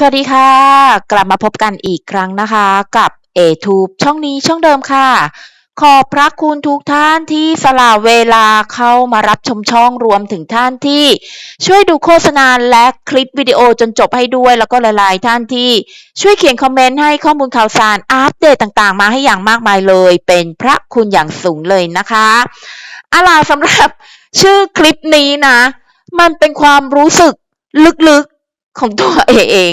สวัสดีค่ะ กลับมาพบกันอีกครั้งนะคะ กับ a t u b e ช่องนี้ช่องเดิมค่ะ ขอบพระคุณทุกท่านที่สละเวลาเข้ามารับชมช่องรวมถึงท่านที่ ช่วยดูโฆษณาและคลิปวิดีโอจนจบให้ด้วย แล้วก็หลายๆท่านที่ช่วยเขียนคอมเมนต์ให้ข้อมูลข่าวสารอัปเดตต่างๆ มาให้อย่างมากมายเลย เป็นพระคุณอย่างสูงเลยนะคะอาล่ะสำหรับชื่อคลิปนี้นะ มันเป็นความรู้สึกลึกๆ ของตัวเอง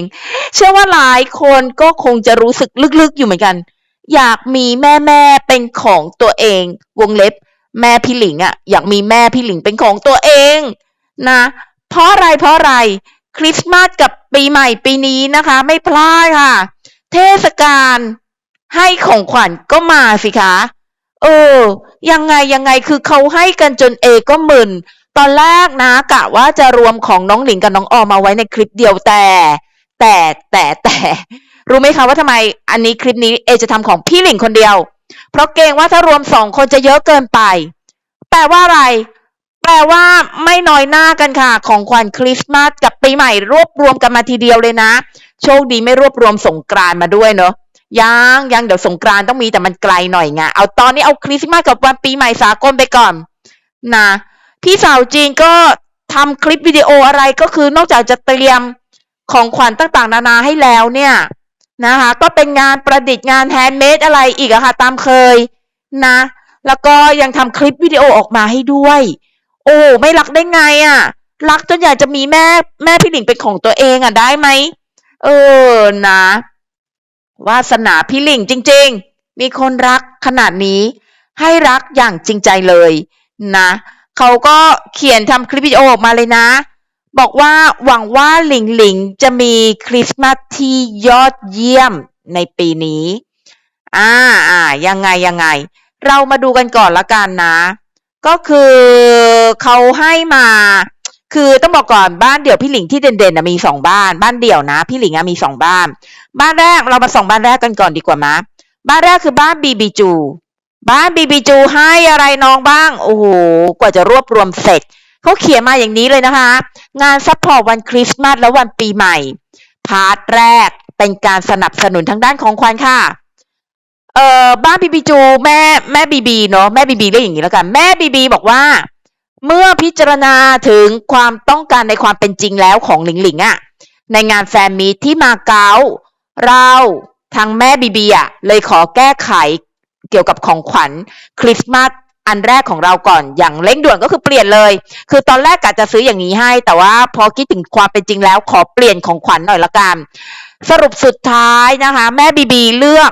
เชื่อว่าหลายคนก็คงจะรู้สึกลึกๆอยู่เหมือนกัน อยากมีแม่แม่เป็นของตัวเอง วงเล็บ แม่พี่หลิงอะอยากมีแม่พี่หลิงเป็นของตัวเองนะ เพราะอะไรเพราะอะไรคริสต์มาสกับปีใหม่ปีนี้นะคะ ไม่พลาดค่ะ เทศกาลให้ของขวัญก็มาสิคะ เออ ยังไงยังไงคือเขาให้กันจนเอก็มึน ตอนแรกนะกะว่าจะรวมของน้องหลิงกับน้องออมมาไว้ในคลิปเดียวแต่ แต่แต่แต่รู้ไหมคะว่าทำไมอันนี้คลิปนี้เอจะทำของพี่หลิงคนเดียว เพราะเกรงว่าถ้ารวมสองคนจะเยอะเกินไป แปลว่าอะไร แปลว่าไม่น้อยหน้ากันค่ะ ของขวัญคริสต์มาสกับปีใหม่รวบรวมกันมาทีเดียวเลยนะ โชคดีไม่รวบรวมสงกรานมาด้วยเนอะยังยังเดี๋ยวสงกรานต์ต้องมีแต่มันไกลหน่อยไงเอาตอนนี้เอาคริสต์มาสกับวันปีใหม่สากลไปก่อน นะ พี่สาวจีนก็ทำคลิปวิดีโออะไรก็คือนอกจากจะเตรียมของขวัญต่างๆ นานาให้แล้วเนี่ยนะคะก็เป็นงานประดิษฐ์งานแฮนด์เมดอะไรอีกอะค่ะตามเคยนะ แล้วก็ยังทำคลิปวิดีโอออกมาให้ด้วย โอ้ไม่รักได้ไงอะรักจนอยากจะมีแม่แม่พี่หลิงเป็นของตัวเองอะได้ไหมเออนะวาสนาพี่หลิงจริง ๆ มีคนรักขนาดนี้ ให้รักอย่างจริงใจเลยนะ เขาก็เขียนทำคลิปวิดีโอออกมาเลยนะ บอกว่าหวังว่าหลิงหลิงจะมีคริสต์มาสที่ยอดเยี่ยมในปีนี้ อ่าอ่ายังไงยังไง เรามาดูกันก่อนละกันนะ ก็คือเขาให้มา คือต้องบอกก่อนบ้านเดี่ยวพี่หลิงที่เด่นๆนะมีสองบ้าน บ้านเดี่ยวนะ พี่หลิงอะมีสองบ้าน บ้านแรกเรามาส่องบ้านแรกกันก่อนดีกว่ามะบ้านแรกคือบ้านบีบีจู บ้านบีบีจูให้อะไรน้องบ้าง โอ้โห กว่าจะรวบรวมเสร็จ เขาเขียนมาอย่างนี้เลยนะคะ งานซัพพอร์ตวันคริสต์มาสและวันปีใหม่ พาร์ทแรกเป็นการสนับสนุนทางด้านของขวัญค่ะ เอ่อ บ้านบีบีจู แม่แม่บีบีเนาะ แม่บีบีเรียกอย่างนี้แล้วกัน แม่บีบีบอกว่า เมื่อพิจารณาถึงความต้องการในความเป็นจริงแล้วของหลิงหลิงอะในงานแฟนมีตที่มาเก๊าเราทางแม่บีบีอะเลยขอแก้ไข เกี่ยวกับของขวัญคริสต์มาสอันแรกของเราก่อนอย่างเร่งด่วนก็คือเปลี่ยนเลย คือตอนแรกกะจะซื้ออย่างนี้ให้ แต่ว่าพอคิดถึงความเป็นจริงแล้วขอเปลี่ยนของขวัญหน่อยละกันสรุปสุดท้ายนะคะ แม่บีบีเลือก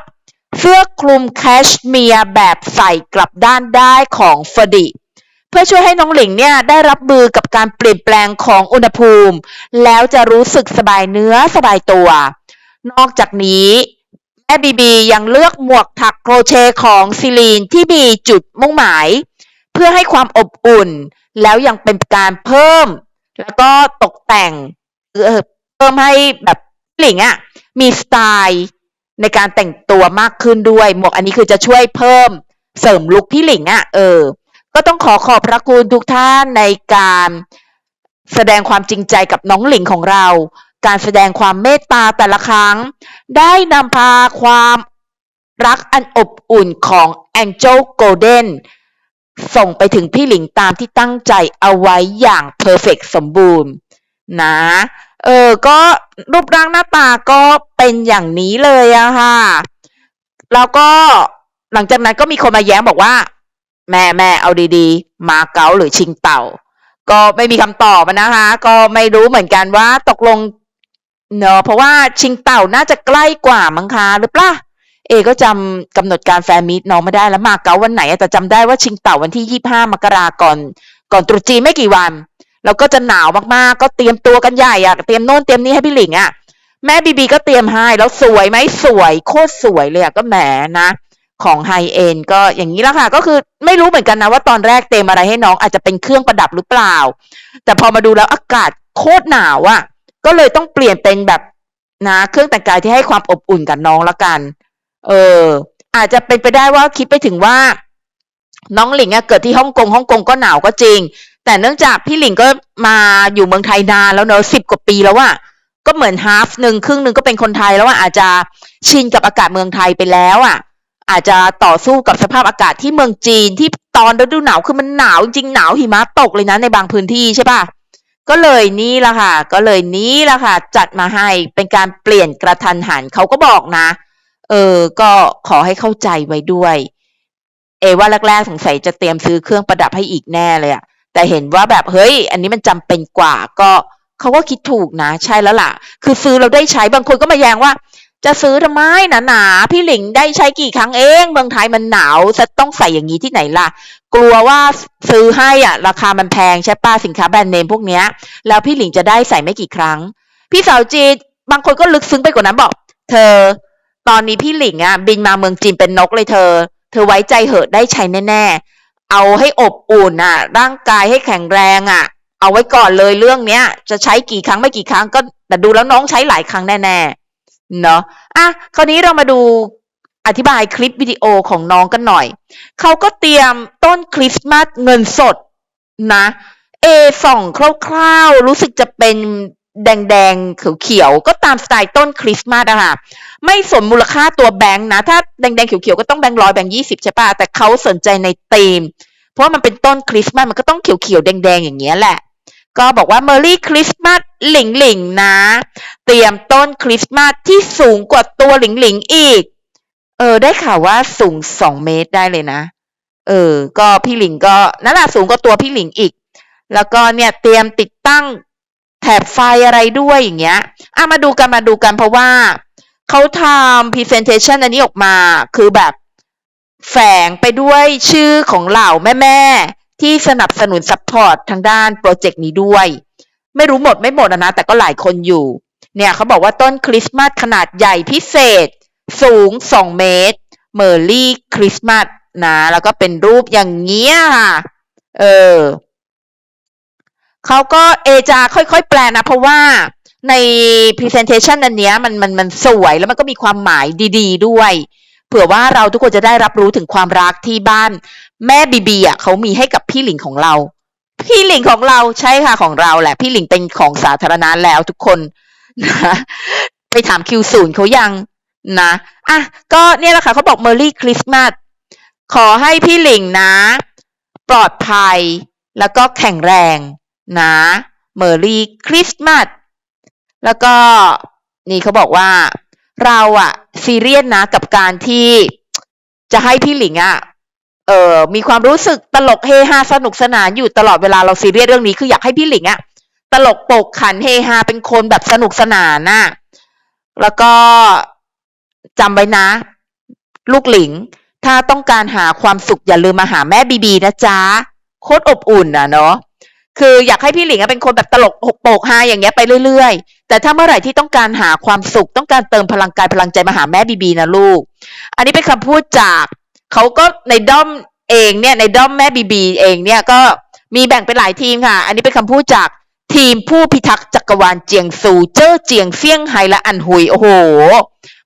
เสื้อคลุมแคชเมียร์แบบใส่กลับด้านได้ของฟดิ เพื่อช่วยให้น้องหลิงเนี่ยได้รับมือกับการเปลี่ยนแปลงของอุณหภูมิ แล้วจะรู้สึกสบายเนื้อสบายตัว นอกจากนี้ แม่บีบียังเลือกหมวกถักโครเชต์ของซิลีนที่มีจุดมุ่งหมาย เพื่อให้ความอบอุ่น แล้วยังเป็นการเพิ่ม แล้วก็ตกแต่งเออเพิ่มให้แบบหลิงอะ่ะมีสไตล์ในการแต่งตัวมากขึ้นด้วย หมวกอันนี้คือจะช่วยเพิ่มเสริมลุคพี่หลิงอะ่ะเออ ก็ต้องขอขอบพระคุณทุกท่านในการแสดงความจริงใจกับน้องหลิงของเรา การแสดงความเมตตาแต่ละครั้ง ได้นำพาความรักอันอบอุ่นของ Angel Golden ส่งไปถึงพี่หลิงตามที่ตั้งใจเอาไว้อย่างเพอร์เฟกสมบูรณ์นะ เออ ก็รูปร่างหน้าตาก็เป็นอย่างนี้เลยอะค่ะ แล้วก็หลังจากนั้นก็มีคนมาแย้งบอกว่า แม่แม่เอาดีๆ มาเก๊าหรือชิงเต่า ก็ไม่มีคำตอบนะคะ ก็ไม่รู้เหมือนกันว่าตกลง เนอะเพราะว่าชิงเต่าน่าจะใกล้กว่ามั้งคะหรือเปล่าเอก็จำกำหนดการแฟนมีตน้องไม่ได้แล้วมาเก๊าวันไหนอะแต่จำได้ว่าชิงเต่าวันที่ยี่ห้ามกราก่อนก่อนตรุษจีนไม่กี่วัน แล้วก็จะหนาวมากๆ ก็เตรียมตัวกันใหญ่อะเตรียมโน่นเตรียมนี่ให้พี่หลิงอะแม่บีบีก็เตรียมให้แล้วสวยไหมสวยโคตรสวยเลยอะก็แหมนะของไฮเอ็นก็อย่างนี้ละค่ะ ก็คือไม่รู้เหมือนกันนะว่าตอนแรกเตรียมอะไรให้น้องอาจจะเป็นเครื่องประดับหรือเปล่า แต่พอมาดูแล้วอากาศโคตรหนาวอะ ก็เลยต้องเปลี่ยนเป็นแบบนะเครื่องแต่งกายที่ให้ความอบอุ่นกับน้องละกัน เออ อาจจะเป็นไปได้ว่าคิดไปถึงว่า น้องหลิงอะเกิดที่ฮ่องกงฮ่องกงก็หนาวก็จริง แต่เนื่องจากพี่หลิงก็มาอยู่เมืองไทยนานแล้วเนอะสิบกว่าปีแล้วอะก็เหมือนฮาฟหนึ่งครึ่งหนึ่งก็เป็นคนไทยแล้วว่าอาจจะชินกับอากาศเมืองไทยไปแล้วอะ อาจจะต่อสู้กับสภาพอากาศที่เมืองจีนที่ตอนฤดูหนาวคือมันหนาวจริงหนาวหิมะตกเลยนะในบางพื้นที่ใช่ปะ ก็เลยนี่ละค่ะ ก็เลยนี้ละค่ะ จัดมาให้เป็นการเปลี่ยนกระทันหันเขาก็บอกนะ เออ ก็ขอให้เข้าใจไว้ด้วย เอว่าแรกๆสงสัยจะเตรียมซื้อเครื่องประดับให้อีกแน่เลยอะแต่เห็นว่าแบบเฮ้ย อันนี้มันจำเป็นกว่า ก็เขาก็คิดถูกนะ ใช่แล้วล่ะ คือซื้อเราได้ใช้บางคนก็มาแย้งว่า จะซื้อทำไมหนาๆพี่หลิงได้ใช้กี่ครั้งเอง เมืองไทยมันหนาวจะต้องใส่อย่างนี้ที่ไหนล่ะ กลัวว่าซื้อให้อะราคามันแพงใช่ป้าสินค้าแบรนด์เนมพวกเนี้ย แล้วพี่หลิงจะได้ใส่ไม่กี่ครั้ง พี่สาวจีนบางคนก็ลึกซึ้งไปกว่านั้นบอก เธอ ตอนนี้พี่หลิงอะบินมาเมืองจีนเป็นนกเลยเธอ เธอไว้ใจเหอะได้ใช้แน่ๆเอาให้อบอุ่นอะ ร่างกายให้แข็งแรงอะ เอาไว้ก่อนเลยเรื่องเนี้ย จะใช้กี่ครั้งไม่กี่ครั้งก็แต่ดูแล้วน้องใช้หลายครั้งแน่ๆ เนาะอะคราวนี้เรามาดูอธิบายคลิปวิดีโอของน้องกันหน่อย เขาก็เตรียมต้นคริสต์มาสเงินสดนะเอส่องคร่าวๆ รู้สึกจะเป็นแดงๆเขียวๆก็ตามสไตล์ต้นคริสต์มาสอะค่ะไม่สนมูลค่าตัวแบงค์นะ ถ้าแดงๆเขียวๆก็ต้องแบงค์ร้อยแบงค์ยี่สิบใช่ปะแต่เขาสนใจในธีม เพราะมันเป็นต้นคริสต์มาสมันก็ต้องเขียวๆแดงๆอย่างเงี้ยแหละ ก็บอกว่า Merry Christmas หลิงหลิงนะ เตรียมต้นคริสต์มาสที่สูงกว่าตัวหลิงหลิงอีก เออ ได้ข่าวว่าสูงสองเมตรได้เลยนะ เออ ก็พี่หลิงก็นั่นแหละสูงกว่าตัวพี่หลิงอีก แล้วก็เนี่ยเตรียมติดตั้งแถบไฟอะไรด้วยอย่างเงี้ยอะมาดูกันมาดูกันเพราะว่าเขาทำ presentation อันนี้ออกมา คือแบบแฝงไปด้วยชื่อของเหล่าแม่ๆ ที่สนับสนุนซัพพอร์ตทางด้านโปรเจกต์นี้ด้วย ไม่รู้หมดไม่หมดอะนะ แต่ก็หลายคนอยู่ เนี่ยเขาบอกว่าต้นคริสต์มาสขนาดใหญ่พิเศษ สูง 2 เมตรเมอร์ลี่คริสต์มาสนะ แล้วก็เป็นรูปอย่างเงี้ยค่ะ เออเขาก็เอจาค่อยๆ แปลนะ เพราะว่าใน presentation อันเนี้ยมันมันมันสวยแล้วมันก็มีความหมายดี ๆ ด้วย เผื่อว่าเราทุกคนจะได้รับรู้ถึงความรักที่บ้าน แม่บีบีอะเขามีให้กับพี่หลิงของเรา พี่หลิงของเราใช่ค่ะของเราแหละ พี่หลิงเป็นของสาธารณะแล้วทุกคนนะไปถามคิวศูนย์เขายังนะอะก็เนี่ยแหละค่ะเขาบอก Merry Christmas ขอให้พี่หลิงนะ ปลอดภัยแล้วก็แข็งแรงนะ Merry Christmas แล้วก็นี่เขาบอกว่า เราอะซีเรียสนะกับการที่จะให้พี่หลิงอะ เออมีความรู้สึกตลกเฮฮาสนุกสนานอยู่ตลอดเวลาเราซีเรียสเรื่องนี้คืออยากให้พี่หลิงอะตลกปกขันเฮฮาเป็นคนแบบสนุกสนานน่ะแล้วก็จำไว้นะ ลูกหลิง ถ้าต้องการหาความสุขอย่าลืมมาหาแม่บีบีนะจ๊ะโคตรอบอุ่นอะเนาะคืออยากให้พี่หลิงอะเป็นคนแบบตลกหกโปกฮาอย่างเงี้ยไปเรื่อยๆ แต่ถ้าเมื่อไหร่ที่ต้องการหาความสุขต้องการเติมพลังกายพลังใจมาหาแม่บีบีนะลูก อันนี้เป็นคำพูดจาก เขาก็ในด้อมเองเนี่ยในด้อมแม่บีบีเองเนี่ยก็มีแบ่งเป็นหลายทีมค่ะ อันนี้เป็นคำพูดจากทีมผู้พิทักษ์จักรวาลเจียงซูเจ้อเจียงเซี่ยงไฮ้และอันหุยโอ้โห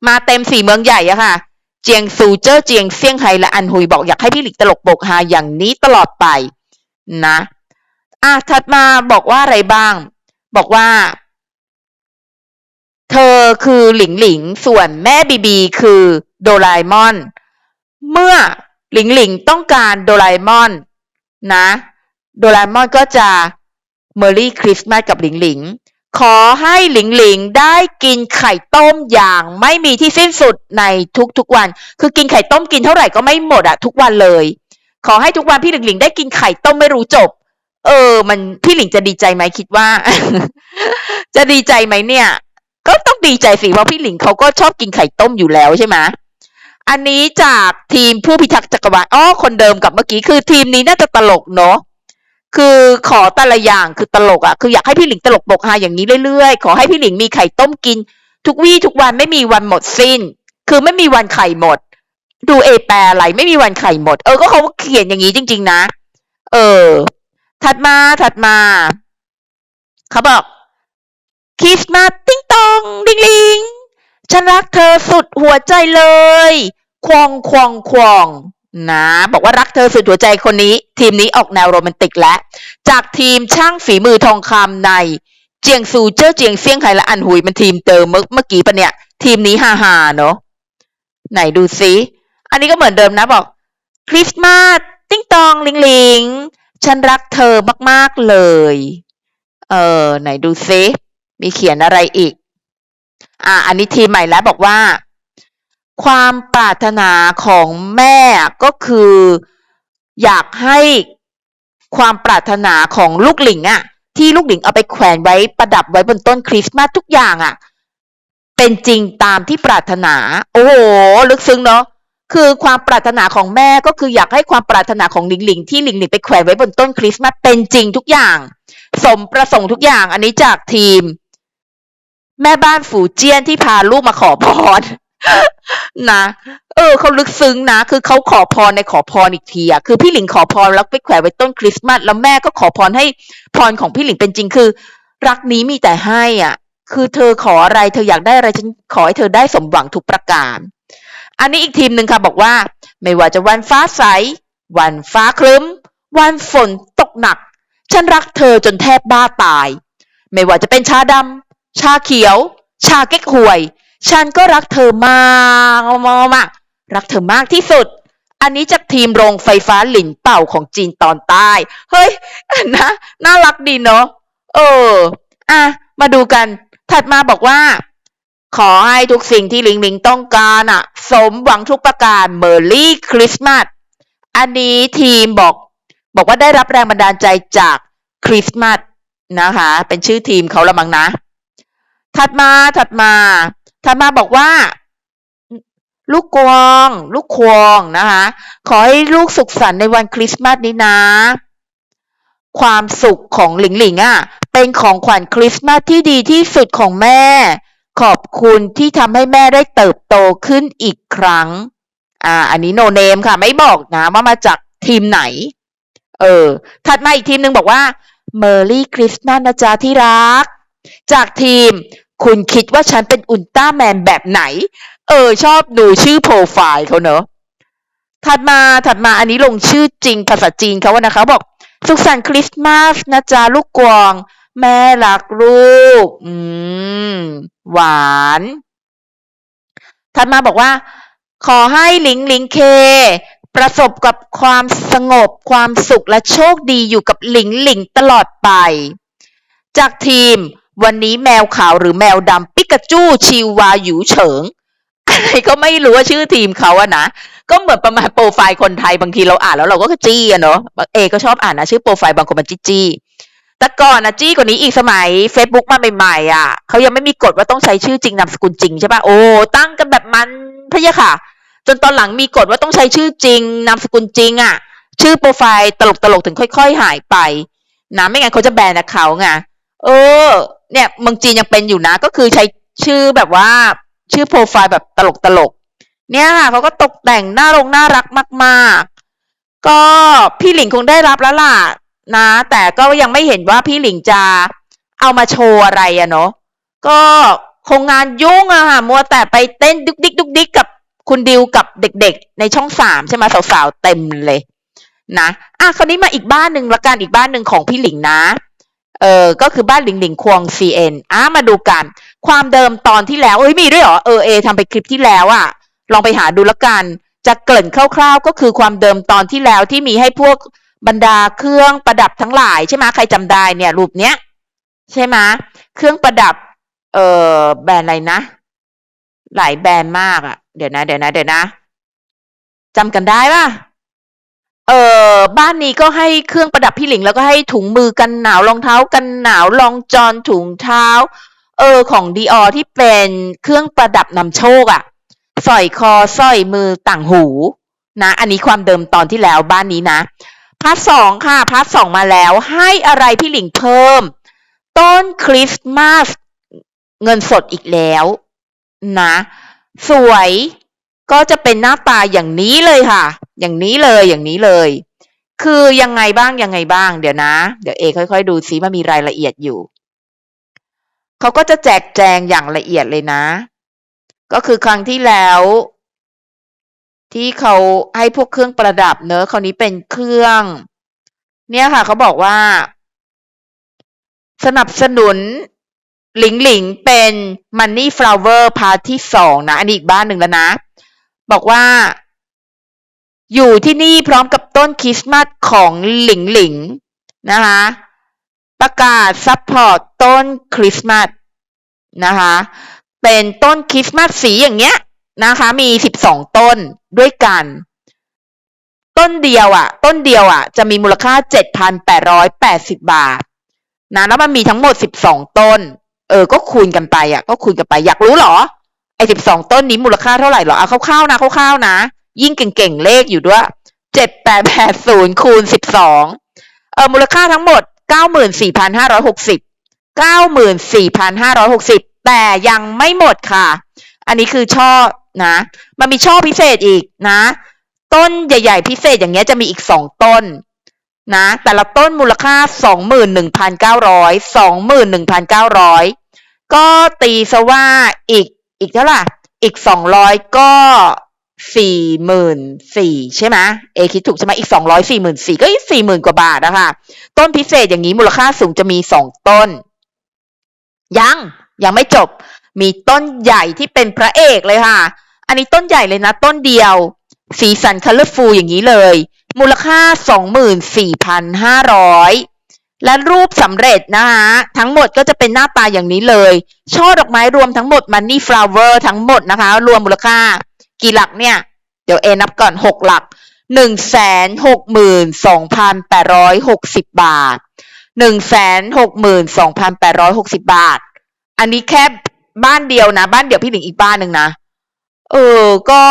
มาเต็มสี่เมืองใหญ่อะค่ะ เจียงซูเจ้อเจียงเซี่ยงไฮ้และอันหุยบอกอยากให้พี่หลิงตลกโปกฮาอย่างนี้ตลอดไปนะอะถัดมาบอกว่าอะไรบ้าง บอกว่า เธอคือหลิงหลิงส่วนแม่บีบีคือโดราเอมอน เมื่อหลิงหลิงต้องการโดราเอมอนนะ โดราเอมอนก็จะเมอรี่คริสต์มาสกับหลิงหลิง ขอให้หลิงหลิงได้กินไข่ต้มอย่างไม่มีที่สิ้นสุดในทุกๆวัน คือกินไข่ต้มกินเท่าไหร่ก็ไม่หมดอะทุกวันเลย ขอให้ทุกวันพี่หลิงหลิงได้กินไข่ต้มไม่รู้จบ เออ มันพี่หลิงจะดีใจไหมคิดว่า จะดีใจไหมเนี่ย ก็ต้องดีใจสิเพราะพี่หลิงเขาก็ชอบกินไข่ต้มอยู่แล้วใช่ไหม อันนี้จากทีมผู้พิทักษ์จักรวาลอ๋อคนเดิมกับเมื่อกี้คือทีมนี้น่าจะตลกเนาะคือขอแต่ละอย่างคือตลกอะ่ะคืออยากให้พี่หลิงตลกบกฮาอย่างนี้เรื่อยๆ ขอให้พี่หลิงมีไข่ต้มกิน ทุกวี่ทุกวันไม่มีวันหมดสิ้น คือไม่มีวันไข่หมด ดูเอแปลอะไรไม่มีวันไข่หมด เออก็เขาเขียนอย่างนี้จริง ๆ นะ เออ ถัดมาถัดมาเขาบอกคริสต์มาสติ้งตองลิงลิงฉันรักเธอสุดหัวใจเลย ควงควงควงนะบอกว่ารักเธอสุดหัวใจคนนี้ ทีมนี้ออกแนวโรแมนติกและจากทีมช่างฝีมือทองคำใน เจียงซูเจ้อเจียงเซี่ยงไฮ้และอันหุยมันทีมเติมเมื่อกี้ปะเนี่ย ทีมนี้ฮาฮาเนาะไหนดูซิอันนี้ก็เหมือนเดิมนะบอก คริสต์มาสติ้งตองลิงลิงฉันรักเธอมากๆเลย เออ ไหนดูซิมีเขียนอะไรอีก อ่าอันนี้ทีมใหม่แล้วบอกว่า ความปรารถนาของแม่ก็คือ อยากให้ความปรารถนาของลูกหลิงอะที่ลูกหลิงเอาไปแขวนไว้ประดับไว้บนต้นคริสต์มาสทุกอย่างอะเป็นจริงตามที่ปรารถนา โอ้โหลึกซึ้งเนาะคือความปรารถนาของแม่ก็คืออยากให้ความปรารถนาของหลิงหลิงที่หลิงหลิงไปแขวนไว้บนต้นคริสต์มาสเป็นจริงทุกอย่าง สมประสงค์ทุกอย่างอันนี้จากทีม แม่บ้านฝูเจี้ยนที่พาลูกมาขอพร นะเออเขาลึกซึ้งนะ คือเขาขอพรในขอพรอีกทีอะคือพี่หลิงขอพรแล้วไปแขวนไว้ต้นคริสต์มาสแล้วแม่ก็ขอพรให้พรของพี่หลิงเป็นจริงคือ รักนี้มีแต่ให้อะ คือเธอขออะไรเธออยากได้อะไรฉันขอให้เธอได้สมหวังทุกประการ อันนี้อีกทีมหนึ่งค่ะบอกว่า ไม่ว่าจะวันฟ้าใส วันฟ้าครึ้ม วันฝนตกหนัก ฉันรักเธอจนแทบบ้าตาย ไม่ว่าจะเป็นชาดำชาเขียว ชาเก๊กฮวย ฉันก็รักเธอมากมากมากรักเธอมากที่สุด อันนี้จากทีมโรงไฟฟ้าหลินเป่าของจีนตอนใต้ เฮ้ยนะน่ารักดีเนาะเออ อะ มาดูกัน ถัดมาบอกว่า ขอให้ทุกสิ่งที่หลิงหลิงต้องการอะสมหวังทุกประการเมอร์รี่คริสต์มาสอันนี้ทีมบอก บอกว่าได้รับแรงบันดาลใจจากคริสต์มาสนะคะ เป็นชื่อทีมเขาละมั้งนะ ถัดมาถัดมา ถัดมาบอกว่า ลูกกวางลูกควงนะคะ ขอให้ลูกสุขสันต์ในวันคริสต์มาสนี้นะ ความสุขของหลิงหลิงอะ เป็นของขวัญคริสต์มาสที่ดีที่สุดของแม่ ขอบคุณที่ทำให้แม่ได้เติบโตขึ้นอีกครั้ง อ่า อันนี้โนเนมค่ะ ไม่บอกนะว่ามาจากทีมไหน เออ ถัดมาอีกทีมหนึ่งบอกว่า Merry Christmas นะจ๊ะที่รัก จากทีม คุณคิดว่าฉันเป็นอุลตร้าแมนแบบไหน เออ ชอบดูชื่อโปรไฟล์เขาเนอะ ถัดมาถัดมาอันนี้ลงชื่อจริงภาษาจีนเขาว่านะคะ บอก สุขสันต์คริสต์มาสนะจ๊ะลูกกวางแม่รักลูก อืม หวาน ถัดมาบอกว่า ขอให้หลิงหลิงเค ประสบกับความสงบความสุขและโชคดีอยู่กับหลิงหลิงตลอดไป จากทีม วันนี้แมวขาวหรือแมวดำปิกาจูชิวาหยูเฉิงอะไรก็ไม่รู้ว่าชื่อทีมเขาอะนะก็เหมือนประมาณโปรไฟล์คนไทยบางทีเราอ่านแล้วเราก็จี้อะเนาะเอก็ชอบอ่านนะชื่อโปรไฟล์บางคนมันจี้จี้แต่ก่อนนะจี้กว่านี้อีกสมัย Facebook มาใหม่ๆอะเขายังไม่มีกฎว่าต้องใช้ชื่อจริงนามสกุลจริงใช่ปะโอ้ตั้งกันแบบมันพะยะค่ะ จนตอนหลังมีกฎว่าต้องใช้ชื่อจริงนามสกุลจริงอะชื่อโปรไฟล์ตลกๆถึงค่อย ๆ หายไปนะไม่งั้นเขาจะแบนเขาไงเออ เนี่ยเมืองจีนยังเป็นอยู่นะ ก็คือใช้ชื่อแบบว่าชื่อโปรไฟล์แบบตลกตลกเนี่ยค่ะเขาก็ตกแต่งน่ารงน่ารักมากๆ ก็พี่หลิงคงได้รับแล้วล่ะนะ แต่ก็ยังไม่เห็นว่าพี่หลิงจะเอามาโชว์อะไรอะเนาะก็คงงานยุ่งอะค่ะมัวแต่ไปเต้นดุกดิกดุกดิกกับคุณดิวกับเด็กๆ ในช่องสามใช่ไหมสาวๆเต็มเลยนะอะคราวนี้มาอีกบ้านหนึ่งละกันอีกบ้านหนึ่งของพี่หลิงนะ เออก็คือบ้านหลิงหลิงควง CN อะมาดูกัน ความเดิมตอนที่แล้วเอ้ยมีด้วยเหรอเออเอทำไปคลิปที่แล้วอะลองไปหาดูละกัน จะเกริ่นคร่าว ๆ ก็คือความเดิมตอนที่แล้วที่มีให้พวกบรรดาเครื่องประดับทั้งหลายใช่ไหมใครจำได้เนี่ยรูปเนี้ยใช่ไหมเครื่องประดับ เออแบรนด์อะไรนะ หลายแบรนด์มากอะเดี๋ยวนะเดี๋ยวนะเดี๋ยวนะจำกันได้ปะ บ้านนี้ก็ให้เครื่องประดับพี่หลิง แล้วก็ให้ถุงมือกันหนาวรองเท้ากันหนาวรองจอนถุงเท้า เออของดีออที่เป็นเครื่องประดับนำโชคอะสร้อยคอสร้อยมือต่างหู นะ อันนี้ความเดิมตอนที่แล้วบ้านนี้นะพาร์ทสองค่ะพาร์ทสองมาแล้วให้อะไรพี่หลิงเพิ่ม ต้นคริสต์มาสเงินสดอีกแล้ว นะ สวยก็จะเป็นหน้าตาอย่างนี้เลยค่ะ อย่างนี้เลยอย่างนี้เลย คือยังไงบ้างยังไงบ้าง เดี๋ยวนะ เดี๋ยวเอค่อย ๆ ดูซิว่ามีรายละเอียดอยู่เขาก็จะแจกแจงอย่างละเอียดเลยนะ ก็คือครั้งที่แล้ว ที่เขาให้พวกเครื่องประดับเนอะคราวนี้เป็นเครื่อง เนี่ยค่ะเขาบอกว่า สนับสนุนหลิงหลิงเป็น Money Flower พาร์ทที่สองนะ อันนี้อีกบ้านหนึ่งแล้วนะ บอกว่า อยู่ที่นี่พร้อมกับต้นคริสต์มาสของหลิงหลิงนะคะประกาศซัพพอร์ตต้นคริสต์มาสนะคะเป็นต้นคริสต์มาสสีอย่างเงี้ยนะคะมีสิบสองต้นด้วยกัน ต้นเดียวอะ ต้นเดียวอะ จะมีมูลค่าเจ็ดพันแปดร้อยแปดสิบบาทนะแล้วมันมีทั้งหมดสิบสองต้น เออ ก็คูณกันไปอะ ก็คูณกันไปอยากรู้เหรอไอ้สิบสองต้นนี้มูลค่าเท่าไหร่เหรอเอาคร่าวๆนะคร่าวๆนะ ยิ่งเก่งๆเลขอยู่ด้วยเจ็ดแปดแปดศูนย์คูณสิบสองเออมูลค่าทั้งหมดเก้าหมื่นสี่พันห้าร้อยหกสิบเก้าหมื่นสี่พันห้าร้อยหกสิบแต่ยังไม่หมดค่ะ อันนี้คือช่อนะ มันมีช่อพิเศษอีกนะ ต้นใหญ่ ๆ พิเศษอย่างเงี้ยจะมีอีกสองต้นนะ แต่ละต้นมูลค่าสองหมื่นหนึ่งพันเก้าร้อยสองหมื่นหนึ่งพันเก้าร้อยก็ตีซะว่าอีกอีกเท่าไหร่อีกสองร้อยก็ สี่หมื่นสี่ใช่ไหมเอคิดถูกใช่ไหมอีกสองร้อยสี่หมื่นสี่ก็อีกสี่หมื่นกว่าบาทนะคะต้นพิเศษอย่างนี้มูลค่าสูงจะมีสองต้น ยังยังไม่จบ มีต้นใหญ่ที่เป็นพระเอกเลยค่ะ อันนี้ต้นใหญ่เลยนะ ต้นเดียว สีสันคัลเลอร์ฟูลอย่างนี้เลย มูลค่าสองหมื่นสี่พันห้าร้อยและรูปสำเร็จนะคะทั้งหมดก็จะเป็นหน้าตาอย่างนี้เลย ช่อดอกไม้รวมทั้งหมดมันนี่ฟลาวเวอร์ทั้งหมดนะคะ รวมมูลค่า กี่หลักเนี่ย เดี๋ยวเอนับก่อนหกหลักหนึ่งแสนหกหมื่นสองพันแปดร้อยหกสิบบาทหนึ่งแสนหกหมื่นสองพันแปดร้อยหกสิบบาท อันนี้แค่บ้านเดียวนะ บ้านเดียวพี่หนิงอีกบ้านหนึ่งนะ เออ ก็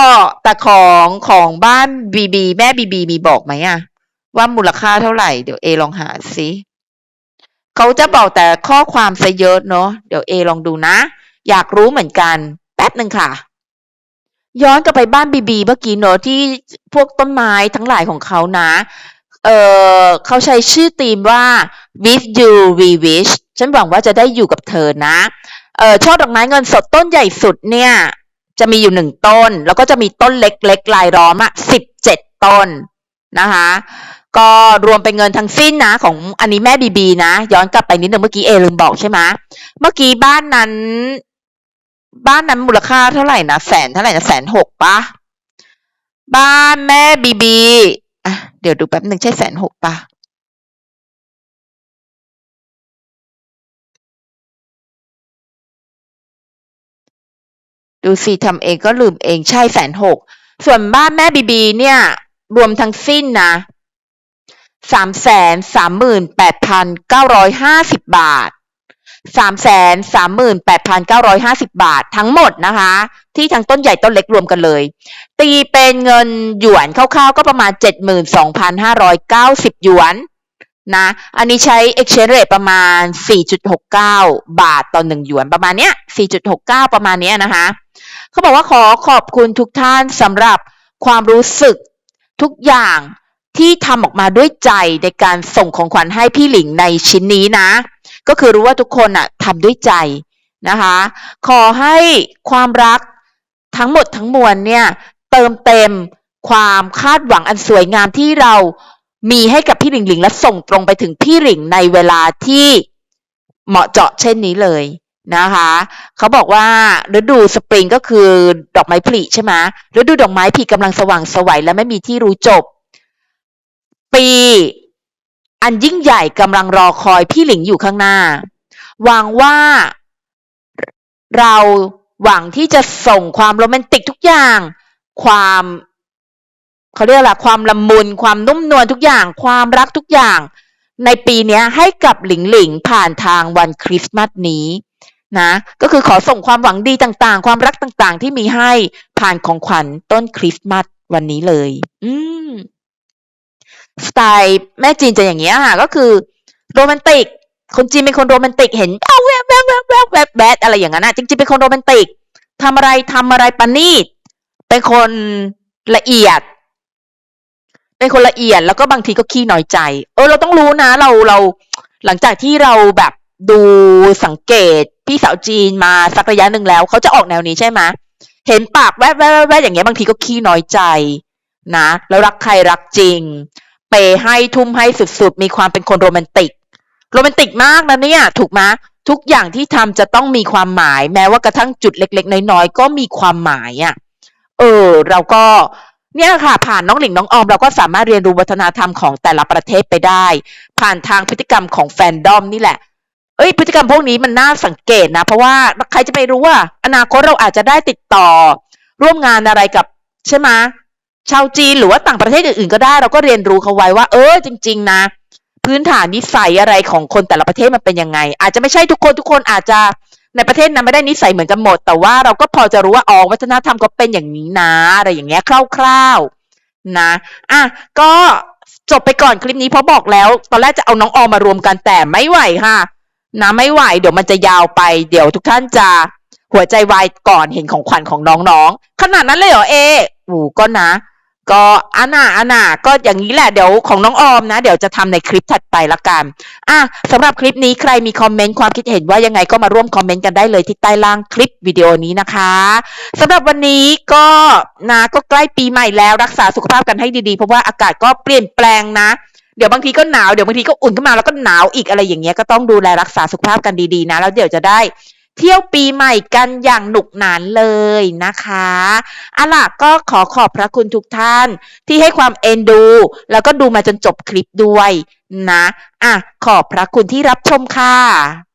แต่ของของบ้านบีบีแม่บีบีมีบอกไหมอะว่ามูลค่าเท่าไหร่ เดี๋ยวเอลองหาสิเขาจะบอกแต่ข้อความซะเยอะเนาะ เดี๋ยวเอลองดูนะ อยากรู้เหมือนกัน แป๊บหนึ่งค่ะ ย้อนกลับไปบ้านบีบีเมื่อกี้เนอะที่พวกต้นไม้ทั้งหลายของเขานะ เออเขาใช้ชื่อธีมว่า with you we wish ฉันหวังว่าจะได้อยู่กับเธอนะ เออช่อดอกไม้เงินสดต้นใหญ่สุดเนี่ย จะมีอยู่หนึ่งต้น แล้วก็จะมีต้นเล็กๆลายล้อมอะสิบเจ็ดต้นนะคะ ก็รวมเป็นเงินทั้งสิ้นนะ ของอันนี้แม่บีบีนะ ย้อนกลับไปนิดนึงเมื่อกี้เอลืมบอกใช่ไหมเมื่อกี้บ้านนั้น บ้านนั้นมูลค่าเท่าไหร่นะแสนเท่าไหร่นะแสนหกปะบ้านแม่บีบีอะเดี๋ยวดูแป๊บหนึ่งใช่แสนหกปะดูสิทำเองก็ลืมเองใช่แสนหกส่วนบ้านแม่บีบีเนี่ย รวมทั้งสิ้นนะสามแสนสามหมื่นแปดพันเก้าร้อยห้าสิบบาท สามแสนสามหมื่นแปดพันเก้าร้อยห้าสิบาททั้งหมดนะคะ ที่ทั้งต้นใหญ่ต้นเล็กรวมกันเลย ตีเป็นเงินหยวนคร่าวๆก็ประมาณเจ็ดหมื่นสองพันห้าร้อยเก้าสิบหยวนนะอันนี้ใช้ exchange rate ประมาณ 4.69 บาทต่อหนึ่งหยวนประมาณเนี้ย 4.69 ประมาณเนี้ยนะคะเขาบอกว่าขอขอบคุณทุกท่านสำหรับความรู้สึกทุกอย่างที่ทำออกมาด้วยใจในการส่งของขวัญให้พี่หลิงในชิ้นนี้นะ ก็คือรู้ว่าทุกคนอะทำด้วยใจนะคะ ขอให้ความรักทั้งหมดทั้งมวลเนี่ยเติมเต็มความคาดหวังอันสวยงามที่เรามีให้กับพี่หลิงหลิงและส่งตรงไปถึงพี่หลิงในเวลาที่เหมาะเจาะเช่นนี้เลยนะคะ เขาบอกว่าฤดูสปริงก็คือดอกไม้ผลิใช่ไหมฤดูดอกไม้ผลิกำลังสว่างสวัยและไม่มีที่รู้จบ ปี อันยิ่งใหญ่กำลังรอคอยพี่หลิงอยู่ข้างหน้า หวังว่าเราหวังที่จะส่งความโรแมนติกทุกอย่าง ความเขาเรียกอะไรความละมุน ความนุ่มนวลทุกอย่าง ความรักทุกอย่าง ในปีนี้ให้กับหลิงหลิงผ่านทางวันคริสต์มาสนี้นะก็คือขอส่งความหวังดีต่างๆ ความรักต่างๆ ที่มีให้ผ่านของขวัญต้นคริสต์มาสวันนี้เลย อืม สไตล์แม่จีนจะอย่างเงี้ยค่ะ ก็คือโรแมนติก คนจีนเป็นคนโรแมนติก เห็นแวบแวบแวบแวบแวบแวบอะไรอย่างนั้นนะจริงๆเป็นคนโรแมนติกทำอะไรทำอะไรปณีตเป็นคนละเอียด เป็นคนละเอียดแล้วก็บางทีก็ขี้น้อยใจ เออเราต้องรู้นะ เราเราหลังจากที่เราแบบดูสังเกตพี่สาวจีนมาสักระยะหนึ่งแล้ว เขาจะออกแนวนี้ใช่ไหมเห็นปากแวบแวบแวบอย่างเงี้ยบางทีก็ขี้น้อยใจนะ แล้วรักใครรักจริง เปให้ทุ่มให้สุดๆ มีความเป็นคนโรแมนติก โรแมนติกมากนะเนี่ย ถูกไหมทุกอย่างที่ทำจะต้องมีความหมาย แม้ว่ากระทั่งจุดเล็ก ๆ น้อยๆก็มีความหมายอะ่ะเออ เราก็เนี่ยค่ะ ผ่านน้องหลิงน้องออม เราก็สามารถเรียนรู้วัฒนธรรมของแต่ละประเทศไปได้ ผ่านทางพฤติกรรมของแฟนดอมนี่แหละเอ้ยพฤติกรรมพวกนี้มันน่าสังเกตนะ เพราะว่าใครจะไปรู้ว่าอนาคตเราอาจจะได้ติดต่อ ร่วมงานอะไรกับใช่ไหม ชาวจีนหรือว่าต่างประเทศอื่นๆก็ได้ เราก็เรียนรู้เขาไว้ว่า เออจริง ๆ นะ พื้นฐานนิสัยอะไรของคนแต่ละประเทศมันเป็นยังไง อาจจะไม่ใช่ทุกคนทุกคนอาจจะในประเทศนั้นไม่ได้นิสัยเหมือนกันหมด แต่ว่าเราก็พอจะรู้ว่าอ๋อวัฒนธรรมก็เป็นอย่างนี้นะอะไรอย่างเงี้ยคร่าวๆนะอะก็จบไปก่อนคลิปนี้เพราะบอกแล้ว ตอนแรกจะเอาน้องออมมารวมกันแต่ไม่ไหวค่ะนะไม่ไหวเดี๋ยวมันจะยาวไป เดี๋ยวทุกท่านจะหัวใจวายก่อนเห็นของขวัญของน้องๆขนาดนั้นเลยเหรอเออูก็นะ ก็อันน่ะอันน่ะก็อย่างนี้แหละเดี๋ยวของน้องออมนะ เดี๋ยวจะทำในคลิปถัดไปละกันอะสำหรับคลิปนี้ใครมีคอมเมนต์ความคิดเห็นว่ายังไงก็มาร่วมคอมเมนต์กันได้เลยที่ใต้ล่างคลิปวิดีโอนี้นะคะสำหรับวันนี้ก็นะก็ใกล้ปีใหม่แล้วรักษาสุขภาพกันให้ดีๆ เพราะว่าอากาศก็เปลี่ยนแปลงนะเดี๋ยวบางทีก็หนาวเดี๋ยวบางทีก็อุ่นขึ้นมาแล้วก็หนาวอีกอะไรอย่างเงี้ยก็ต้องดูแลรักษาสุขภาพกันดีๆนะ แล้วเดี๋ยวจะได้ เที่ยวปีใหม่กันอย่างหนุกหนานเลยนะคะอะล่ะก็ขอขอบพระคุณทุกท่านที่ให้ความเอ็นดู แล้วก็ดูมาจนจบคลิปด้วยนะ อะ ขอบพระคุณที่รับชมค่ะ